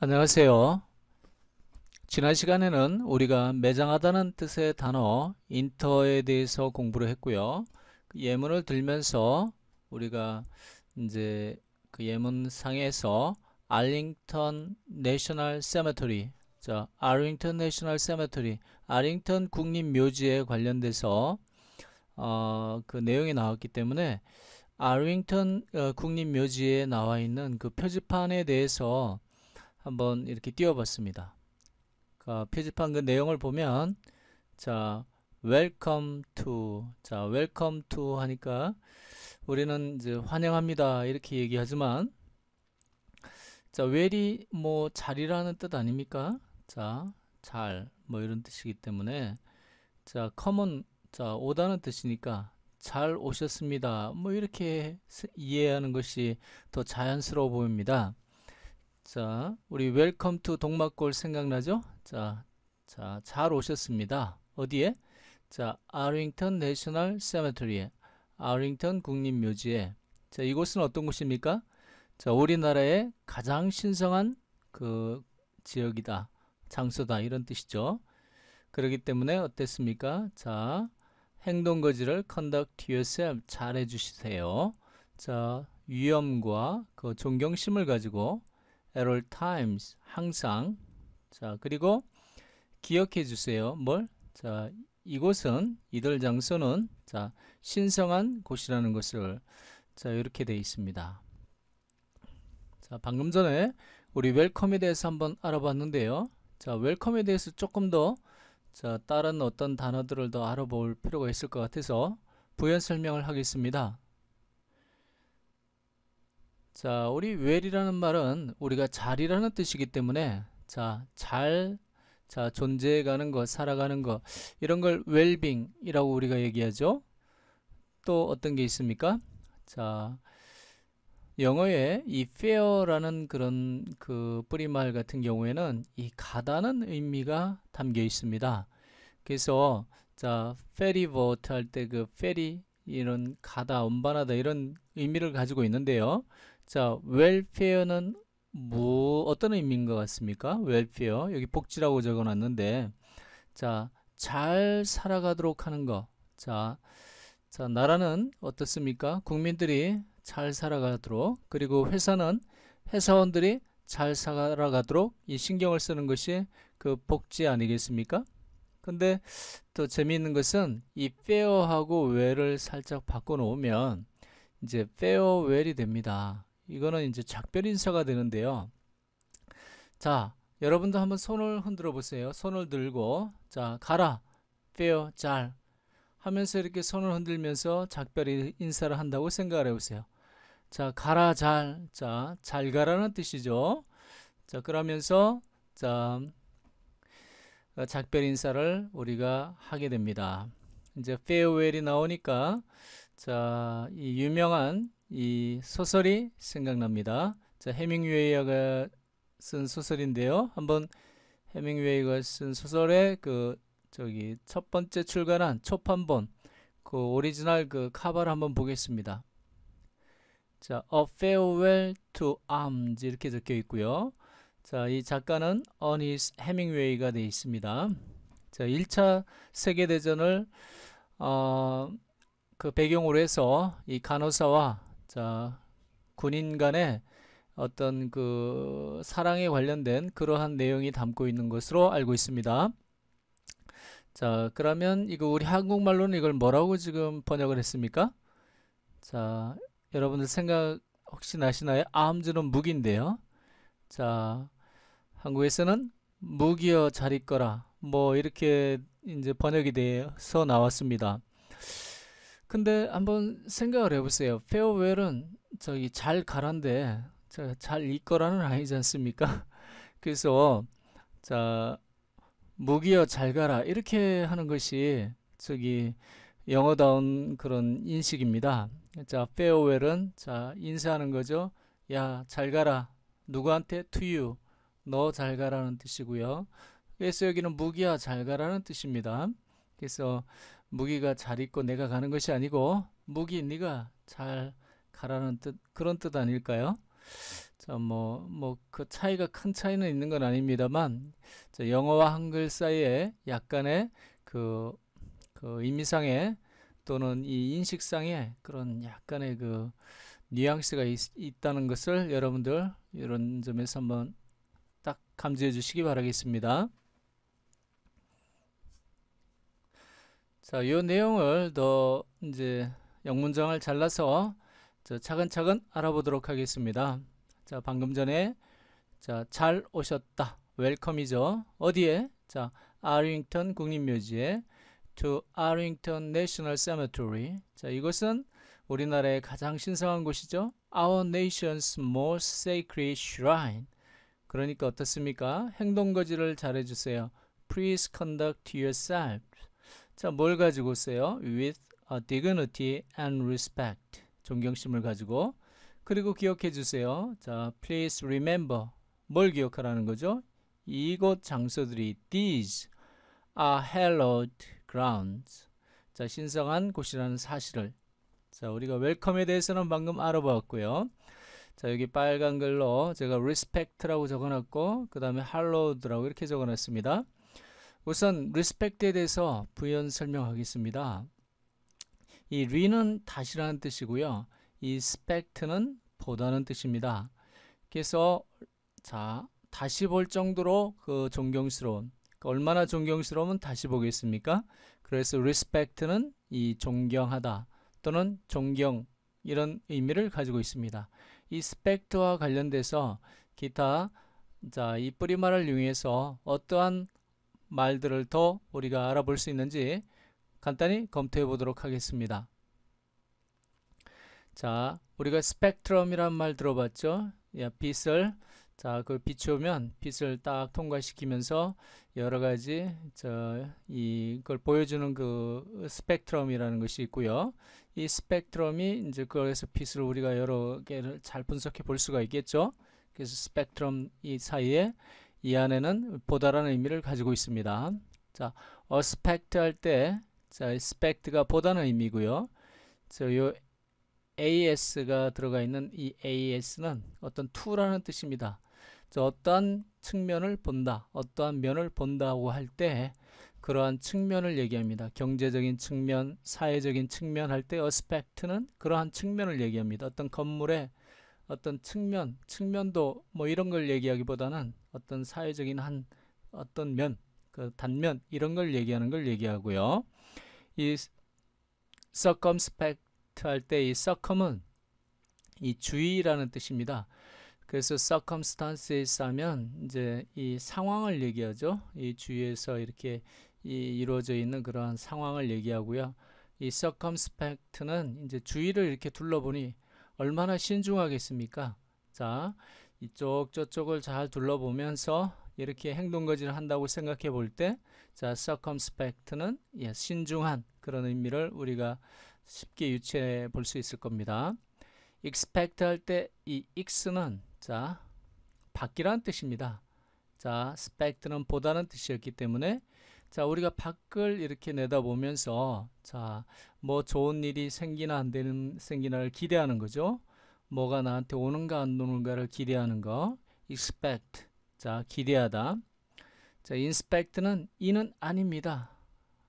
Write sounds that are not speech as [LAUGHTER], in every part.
안녕하세요. 지난 시간에는 우리가 매장하다는 뜻의 단어 인터에 대해서 공부를 했고요. 그 예문을 들면서 우리가 이제 그 예문 상에서 알링턴 내셔널 세메터리 자, 아링턴 내셔널 세메터리 아링턴 국립 묘지에 관련돼서 어, 그 내용이 나왔기 때문에 아링턴 어, 국립 묘지에 나와 있는 그 표지판에 대해서 한번 이렇게 띄워봤습니다. 그 표지판 그 내용을 보면 자 welcome to 자 welcome to 하니까 우리는 이제 환영합니다 이렇게 얘기하지만 자 well이 뭐 잘이라는 뜻 아닙니까? 자 잘 뭐 이런 뜻이기 때문에 자 come은 자 오다는 뜻이니까 잘 오셨습니다. 뭐 이렇게 이해하는 것이 더 자연스러워 보입니다. 자, 우리 웰컴 투 동막골 생각나죠? 자, 자, 잘 오셨습니다. 어디에? 자, 아링턴 내셔널 세메터리에 아링턴 국립묘지에 자, 이곳은 어떤 곳입니까? 자, 우리나라의 가장 신성한 그 지역이다. 장소다. 이런 뜻이죠. 그렇기 때문에 어땠습니까? 자, 행동거지를 conduct yourself 잘 해주시세요. 자, 위험과 그 존경심을 가지고 at all times 항상. 자 그리고 기억해 주세요. 뭘? 자 이곳은 이들 장소는 자 신성한 곳이라는 것을. 자 이렇게 되어 있습니다. 자 방금 전에 우리 웰컴에 대해서 한번 알아봤는데요. 자 웰컴에 대해서 조금 더 자, 다른 어떤 단어들을 더 알아볼 필요가 있을 것 같아서 부연 설명을 하겠습니다. 자, 우리 well이라는 말은 우리가 잘이라는 뜻이기 때문에 자, 잘 자, 존재해가는 것, 살아가는 것 이런 걸 well-being이라고 우리가 얘기하죠. 또 어떤 게 있습니까? 자, 영어에 이 fair라는 그런 그 뿌리말 같은 경우에는 이 가다는 의미가 담겨 있습니다. 그래서 자, ferryboat 할 때 그 ferry 이런 가다, 운반하다 이런 의미를 가지고 있는데요. 자, 웰페어는 뭐 어떤 의미인 것 같습니까? 웰페어 여기 복지라고 적어놨는데 자, 잘 살아가도록 하는 거. 자, 자 나라는 어떻습니까? 국민들이 잘 살아가도록 그리고 회사는 회사원들이 잘 살아가도록 이 신경을 쓰는 것이 그 복지 아니겠습니까? 근데 또 재미있는 것은 이 fair하고 well을 살짝 바꿔 놓으면 이제 well이 됩니다. 이거는 이제 작별 인사가 되는데요. 자, 여러분도 한번 손을 흔들어 보세요. 손을 들고 자, 가라. 빼어 잘 하면서 이렇게 손을 흔들면서 작별 인사를 한다고 생각을 해 보세요. 자, 가라 잘. 자, 잘 가라는 뜻이죠. 자, 그러면서 자, 작별 인사를 우리가 하게 됩니다. 이제 페어웰이 나오니까 자, 이 유명한 이 소설이 생각납니다. 자, 해밍웨이가 쓴 소설인데요. 한번 해밍웨이가 쓴 소설의 그 저기 첫 번째 출간한 초판본 그 오리지널 그 카바를 한번 보겠습니다. 자, A Farewell to Arms 이렇게 적혀 있고요. 자, 이 작가는 어니스 해밍웨이가 되어 있습니다. 자, 1차 세계 대전을 어, 그 배경으로 해서 이 간호사와 자, 군인 간의 어떤 그 사랑에 관련된 그러한 내용이 담고 있는 것으로 알고 있습니다. 자, 그러면 이거 우리 한국말로는 이걸 뭐라고 지금 번역을 했습니까? 자, 여러분들 생각 혹시 나시나요? 암즈는 무기인데요. 자, 한국에서는 무기여 잘 있거라. 뭐 이렇게 이제 번역이 돼서 나왔습니다. 근데 한번 생각을 해보세요. 페어웰은 저기 잘 가란데 잘 있거라는 아니지 않습니까? [LAUGHS] 그래서 자 무기여 잘 가라 이렇게 하는 것이 저기 영어다운 그런 인식입니다. 자 페어웰은 자 인사하는 거죠. 야 잘 가라 누구한테 you 너잘 가라는 뜻이고요. 그래서 여기는 무기야 잘 가라는 뜻입니다. 그래서 무기가 잘 있고 내가 가는 것이 아니고 무기 네가 잘 가라는 뜻 그런 뜻 아닐까요? 자, 뭐, 뭐, 그 차이가 큰 차이는 있는 건 아닙니다만, 자, 영어와 한글 사이에 약간의 그, 그 의미상의 또는 이 인식상의 그런 약간의 그 뉘앙스가 있, 있다는 것을 여러분들 이런 점에서 한번 딱 감지해 주시기 바라겠습니다. 자, 이 내용을 더 이제 영문장을 잘라서 차근차근 알아보도록 하겠습니다. 자, 방금 전에 자, 잘 오셨다. 웰컴이죠. 어디에? 자, 아링턴 국립묘지에 to Arlington National Cemetery. 자, 이것은 우리나라의 가장 신성한 곳이죠. Our nation's most sacred shrine. 그러니까 어떻습니까? 행동거지를 잘해주세요. Please conduct yourself. 자, 뭘 가지고 있어요? With dignity and respect. 존경심을 가지고. 그리고 기억해 주세요. 자, please remember. 뭘 기억하라는 거죠? 이곳 장소들이 these are hallowed grounds. 자, 신성한 곳이라는 사실을. 자, 우리가 웰컴에 대해서는 방금 알아보았고요. 자, 여기 빨간 글로 제가 respect라고 적어놨고, 그 다음에 hallowed라고 이렇게 적어놨습니다. 우선 respect에 대해서 부연 설명하겠습니다. 이 re는 다시라는 뜻이고요. 이 spect는 보다는 뜻입니다. 그래서 자 다시 볼 정도로 그 존경스러운 그 얼마나 존경스러우면 다시 보겠습니까? 그래서 respect는 이 존경하다 또는 존경 이런 의미를 가지고 있습니다. 이 spect와 관련돼서 기타 자, 이 뿌리말을 이용해서 어떠한 말들을 더 우리가 알아볼 수 있는지 간단히 검토해 보도록 하겠습니다. 자, 우리가 스펙트럼이란 말 들어봤죠? 야, 빛을 자, 그걸 비추면 빛을 딱 통과시키면서 여러 가지 저 이걸 보여주는 그 스펙트럼이라는 것이 있고요. 이 스펙트럼이 이제 그래서 빛을 우리가 여러 개를 잘 분석해 볼 수가 있겠죠. 그래서 스펙트럼 이 사이에 이 안에는 보다라는 의미를 가지고 있습니다. 자, 어스펙트 할 때, 자, 스펙트가 보다는 의미고요. 저, 요 AS가 들어가 있는 이 AS는 어떤 투라는 뜻입니다. 저 어떠한 측면을 본다, 어떠한 면을 본다고 할 때 그러한 측면을 얘기합니다. 경제적인 측면, 사회적인 측면 할 때 어스펙트는 그러한 측면을 얘기합니다. 어떤 건물의 어떤 측면, 측면도 뭐 이런 걸 얘기하기보다는 어떤 사회적인 한 어떤 면, 그 단면 이런 걸 얘기하는 걸 얘기하고요. 이 circumspect 할 때 이 circum은 이 주의라는 뜻입니다. 그래서 circumstances 하면 이제 이 상황을 얘기하죠. 이 주위에서 이렇게 이 이루어져 있는 그러한 상황을 얘기하고요. 이 circumspect는 이제 주위를 이렇게 둘러보니 얼마나 신중하겠습니까? 자, 이쪽 저쪽을 잘 둘러보면서 이렇게 행동거지를 한다고 생각해 볼 때, 자, circumspect는 예, 신중한 그런 의미를 우리가 쉽게 유추해 볼 수 있을 겁니다. expect 할 때 이 x는 자, 밖이라는 뜻입니다. 자, spect는 보다는 뜻이었기 때문에 자, 우리가 밖을 이렇게 내다보면서 자, 뭐 좋은 일이 생기나 안 되는 생기나를 기대하는 거죠. 뭐가 나한테 오는가 안 오는가를 기대하는 거. expect. 자, 기대하다. 자, inspect는 이는 아닙니다.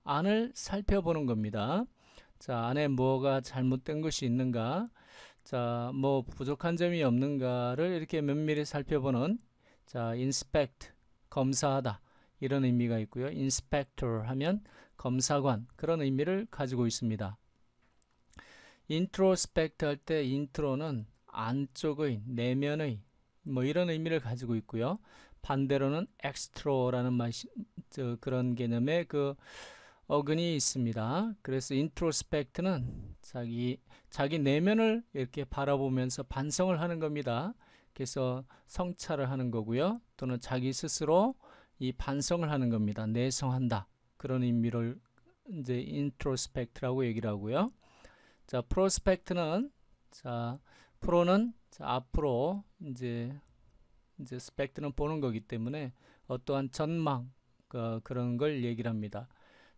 안을 살펴보는 겁니다. 자, 안에 뭐가 잘못된 것이 있는가? 자, 뭐 부족한 점이 없는가를 이렇게 면밀히 살펴보는 자, inspect 검사하다. 이런 의미가 있고요. inspector 하면 검사관 그런 의미를 가지고 있습니다. introspect 할 때 intro는 안쪽의 내면의 뭐 이런 의미를 가지고 있고요. 반대로는 extro라는 맛이, 저 그런 개념의 그 어근이 있습니다. 그래서 introspect는 자기 자기 내면을 이렇게 바라보면서 반성을 하는 겁니다. 그래서 성찰을 하는 거고요. 또는 자기 스스로 이 반성을 하는 겁니다. 내성한다. 그런 의미를 이제 introspect라고 얘기를 하고요. 자, prospect는 자, 프로는 자, 앞으로 이제 이제 spect는 보는 거기 때문에 어떠한 전망 그, 그런 걸 얘기를 합니다.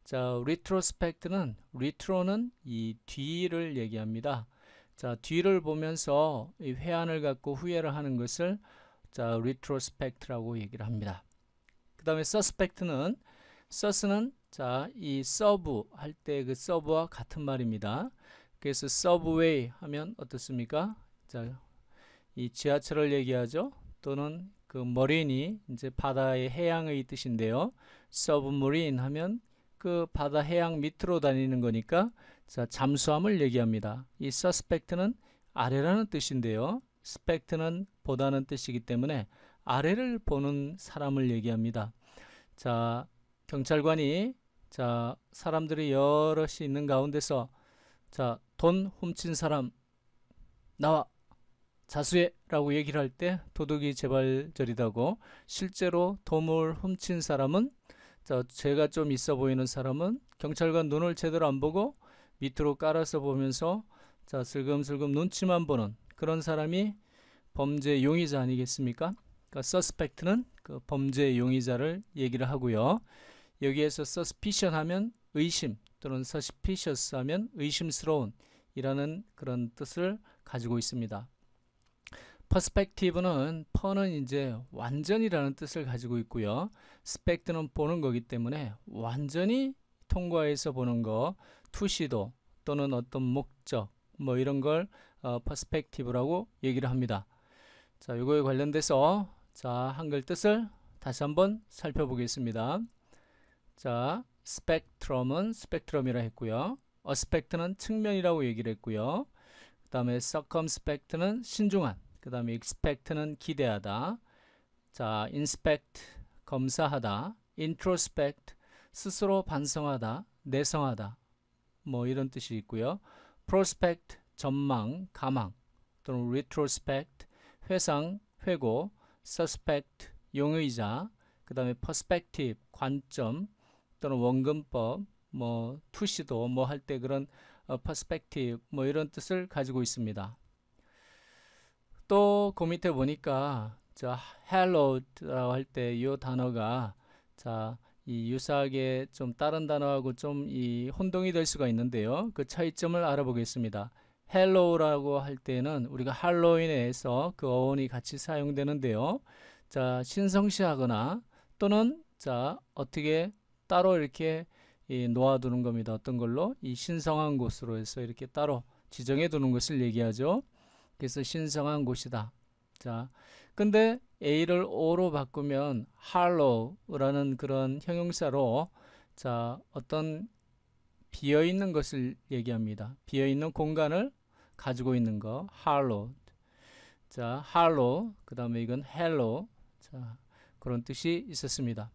자, retrospect는 retro는 이 뒤를 얘기합니다. 자, 뒤를 보면서 이 회한을 갖고 후회를 하는 것을 자, retrospect라고 얘기를 합니다. 그 다음에 suspect는 sus는 자, 이 serve 할때그 serve와 같은 말입니다. 그래서 subway 하면 어떻습니까? 자, 이 지하철을 얘기하죠. 또는 그 머린이 이제 바다의 해양의 뜻인데요. submarine 하면 그 바다 해양 밑으로 다니는 거니까 자, 잠수함을 얘기합니다. 이 suspect는 아래라는 뜻인데요. spect는 보다는 뜻이기 때문에 아래를 보는 사람을 얘기합니다. 자, 경찰관이 자, 사람들이 여럿이 있는 가운데서 자, 돈 훔친 사람 나와 자수해라고 얘기를 할 때 도둑이 재발절이다고 실제로 돈을 훔친 사람은 자, 죄가 좀 있어 보이는 사람은 경찰관 눈을 제대로 안 보고 밑으로 깔아서 보면서 자, 슬금슬금 눈치만 보는 그런 사람이 범죄 용의자 아니겠습니까? 그러니까 suspect는 그 범죄 용의자를 얘기를 하고요. 여기에서 suspicion 하면 의심 또는 suspicious 하면 의심스러운 이라는 그런 뜻을 가지고 있습니다. perspective는 per는 이제 완전이라는 뜻을 가지고 있고요. spect는 보는 거기 때문에 완전히 통과해서 보는 거, 투시도 또는 어떤 목적 뭐 이런 걸 어, perspective라고 얘기를 합니다. 자, 이거에 관련돼서 자, 한글 뜻을 다시 한번 살펴보겠습니다. 자, spectrum은 spectrum이라 했고요. aspect는 측면이라고 얘기를 했고요. 그 다음에 circumspect는 신중한 그 다음에 expect는 기대하다 자 inspect 검사하다 introspect 스스로 반성하다 내성하다 뭐 이런 뜻이 있고요 prospect 전망 가망 또는 retrospect 회상 회고 suspect 용의자 그 다음에 perspective 관점 또는 원근법 뭐 투시도 뭐 할 때 그런 어, perspective 뭐 이런 뜻을 가지고 있습니다. 또 그 밑에 보니까 자 hallowed라고 할 때 이 단어가 자 이 유사하게 좀 다른 단어하고 좀 이 혼동이 될 수가 있는데요. 그 차이점을 알아보겠습니다. Hallow라고 할 때는 우리가 할로윈에서 그 어원이 같이 사용되는데요. 자 신성시하거나 또는 자 어떻게 따로 이렇게 이 놓아두는 겁니다. 어떤 걸로? 이 신성한 곳으로 해서 이렇게 따로 지정해 두는 것을 얘기하죠. 그래서 신성한 곳이다. 자, 근데 A를 O로 바꾸면 hallow라는 그런 형용사로 자, 어떤 비어 있는 것을 얘기합니다. 비어 있는 공간을 가지고 있는 거 hallowed. 자, hallow. 그다음에 이건 hello. 자, 그런 뜻이 있었습니다.